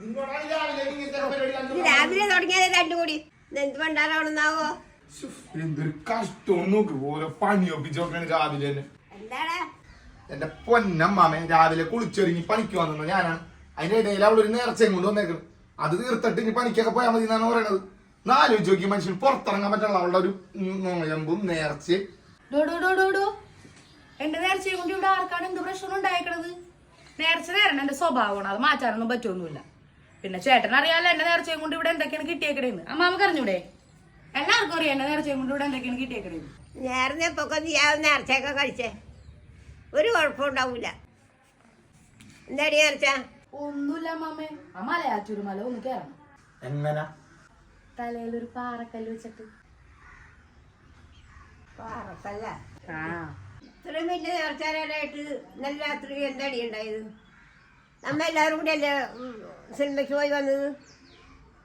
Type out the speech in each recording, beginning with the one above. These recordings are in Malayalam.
രാവിലെ ഇങ്ങനത്തെ പരിപാടി ഇത് കണ്ടു രാവിലെ തുടങ്ങിയാലേ രണ്ടും കൂടി. എന്ത് പണ്ടാറാവണമെന്നാവോ ശ്ശോ, എന്തൊരു കഷ്ടം. നോക്ക് ഓരോ പണി ഒപ്പിച്ചോക്കാണ് രാവിലെ തന്നെ. എന്റെ പൊന്നമ്മാമേ രാവിലെ കുളിച്ചൊരുങ്ങി പണിക്ക് വന്നത് ഞാനാണ്. അതിന്റെ ഇടയിൽ അവളൊരു നേർച്ചയും കൊണ്ട് വന്നേക്കണം. അത് തീർത്തിട്ട് ഇനി പണിക്കൊക്കെ പോയാൽ മതി എന്നാണ് പറയണത്. നാലോചിച്ച് നോക്കി മനുഷ്യന് പുറത്തിറങ്ങാൻ പറ്റുള്ള അവളുടെ ഒരു നോയമ്പും നേർച്ചയും. ഡോ എന്റെ നേർച്ചയെ കൊണ്ട് ഇവിടെ ആർക്കാണ് എന്ത് പ്രശ്നം ഉണ്ടായിക്കണത് നേർച്ച നേരണം എന്റെ സ്വഭാവമാണ്? അത് മാറ്റാനൊന്നും പറ്റുമൊന്നുമില്ല പിന്നെ ചേട്ടൻ അറിയാലോ എന്നെ നേർച്ചയും കൊണ്ട് ഇവിടെ എന്തൊക്കെയാണ് കിട്ടിയേക്കണേന്ന്. അമ്മാമക്ക് അറിഞ്ഞൂടെ? എല്ലാവർക്കും അറിയാം എന്റെ നേർച്ചയും കൊണ്ട് ഇവിടെ എന്തൊക്കെയാണ് കിട്ടിയേക്കണേന്ന്. നേരത്തെ പൊക്കെ നീ ആ നേർച്ചയൊക്കെ കഴിച്ചേ. ഒരു കുഴപ്പമുണ്ടാവൂല എന്താടി നേർച്ച? ഒന്നുമില്ല അമ്മാമേ. ആ മലയാറ്റൂർ മല ഒന്ന് കയറണം എങ്ങനെ? തലയിലൊരു പാറക്കല്ല് വെച്ചിട്ട്. പാറക്കല്ല? ആ. ഇത്രയും വലിയ നേർച്ചാരായിട്ട് ഇന്നലെ രാത്രി എന്താടി ഉണ്ടായത്? നമ്മ എല്ലാവരും കൂടി അല്ലേ സിനിമയ്ക്ക് പോയി വന്നത്?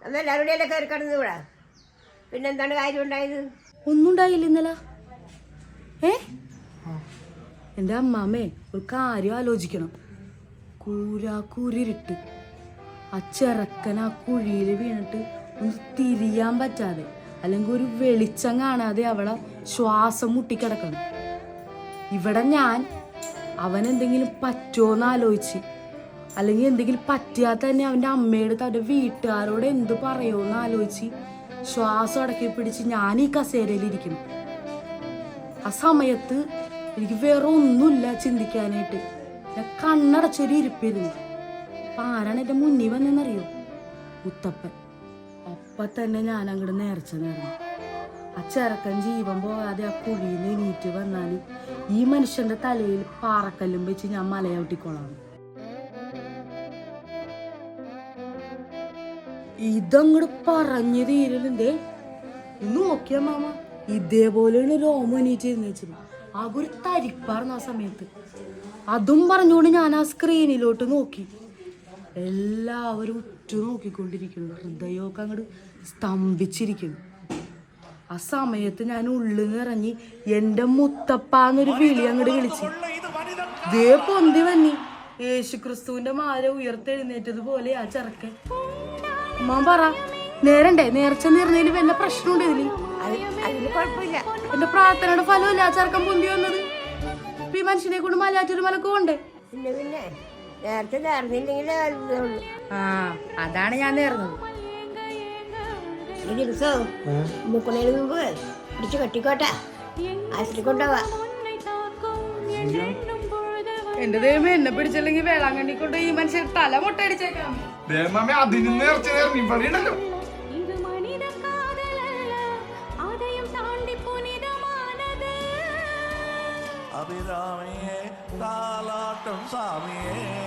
നമ്മ എല്ലാവരും കൂടി അല്ലേ കയറി കിടന്നത് ഇവിടെ? പിന്നെന്താണ് കാര്യം ഉണ്ടായത്? ഒന്നും ഉണ്ടായില്ല ഇന്നലെ. ഏ? എന്റെ അമ്മാമ്മേ ഒരു കാര്യം ആലോചിക്കണം. കൂരാക്കൂരിട്ട് ആ ചെറുക്കൻ ആ കുഴിയിൽ വീണിട്ട് ഒന്ന് തിരിയാൻ പറ്റാതെ അല്ലെങ്കിൽ ഒരു വെളിച്ചം കാണാതെ അവളെ ശ്വാസം മുട്ടിക്കിടക്കണം. ഇവിടെ ഞാൻ അവൻ എന്തെങ്കിലും പറ്റുമോന്ന് ആലോചിച്ച്. അല്ലെങ്കിൽ എന്തെങ്കിലും പറ്റിയാൽ തന്നെ അവന്റെ അമ്മയുടെ അവന്റെ വീട്ടുകാരോട് എന്ത് പറയുമെന്ന് ആലോചിച്ച് ശ്വാസം അടക്കി പിടിച്ച് ഞാൻ ഈ കസേരയിലിരിക്കും ആ സമയത്ത് എനിക്ക് വേറെ ഒന്നുമില്ല ചിന്തിക്കാനായിട്ട്. ഞാൻ കണ്ണടച്ചൊരു ഇരിപ്പിരുന്നു അപ്പം ആരാണ് എന്റെ മുന്നിൽ വന്നെന്നറിയോ മുത്തപ്പൻ. അപ്പം തന്നെ ഞാൻ അങ്ങോട്ട് നേർച്ച നേർന്നു. ആ ചെറുക്കൻ ജീവൻ പോകാതെ ആ കുഴിയിൽ നിന്ന് എണീറ്റ് വന്നാൽ ഈ മനുഷ്യന്റെ തലയിൽ പാറക്കല്ലും വെച്ച് ഞാൻ മലയൗട്ടിക്കോളാം ഇതങ്ങോട്ട് പറഞ്ഞു തീരലുണ്ടേ. നോക്കിയാ മാമ. ഇതേപോലെയാണ് രോമനീറ്റ് വെച്ചത് ആകെ ഒരു തരിപ്പാർന്ന് ആ സമയത്ത്. അതും പറഞ്ഞുകൊണ്ട് ഞാൻ ആ സ്ക്രീനിലോട്ട് നോക്കി. എല്ലാവരും ഉറ്റു നോക്കിക്കൊണ്ടിരിക്കുന്നു ഹൃദയമൊക്കെ അങ്ങോട്ട് സ്തംഭിച്ചിരിക്കുന്നു. ആ സമയത്ത് ഞാൻ ഉള്ളിൽ നിന്ന് ഇറങ്ങി എന്റെ മുത്തപ്പാന്നൊരു വിളി അങ്ങോട്ട് വിളിച്ചു. ദേ പൊന്തി വന്നി. യേശു യേശുക്രിസ്തുവിന്റെ മാല ഉയർത്തെഴുന്നേറ്റത് പോലെ ആ ചെറുക്കൻ. അമ്മ പറ നേരണ്ടേ? നേർച്ച നേർന്നതിൽ വല്ല പ്രശ്നമുണ്ട് ഇതിൽ? അതിന് കുഴപ്പമില്ല. എന്റെ പ്രാർത്ഥനയുടെ ഫലമല്ല ആ ചെറുക്കൻ പൊന്തി വന്നത്? ഇപ്പൊ ഈ മനുഷ്യനെ കൊണ്ട് മലയാറ്റൊരു മലക്ക് പോണ്ടേ പിന്നെ പിന്നെ നേരത്തെ നേർന്നില്ലെങ്കിലേ ആ അതാണ് ഞാൻ നേർന്നത്. മുക്കുന്നതിന് മുമ്പ് പിടിച്ച് കെട്ടിക്കോട്ടെ. ആശുപത്രി കൊണ്ടുപോവാ. എന്റെ ദൈവം എന്നെ പിടിച്ചില്ലെങ്കിൽ വേളാങ്കണ്ണി കൊണ്ട് ഈ മനുഷ്യൻ തല മുട്ടടിച്ചേക്കാം ദേവമാമേ അതിന് നേർച്ച നേർന്നി പറയണല്ലോ അഭിരാമിയെ താലാട്ടും സ്വാമിയേ.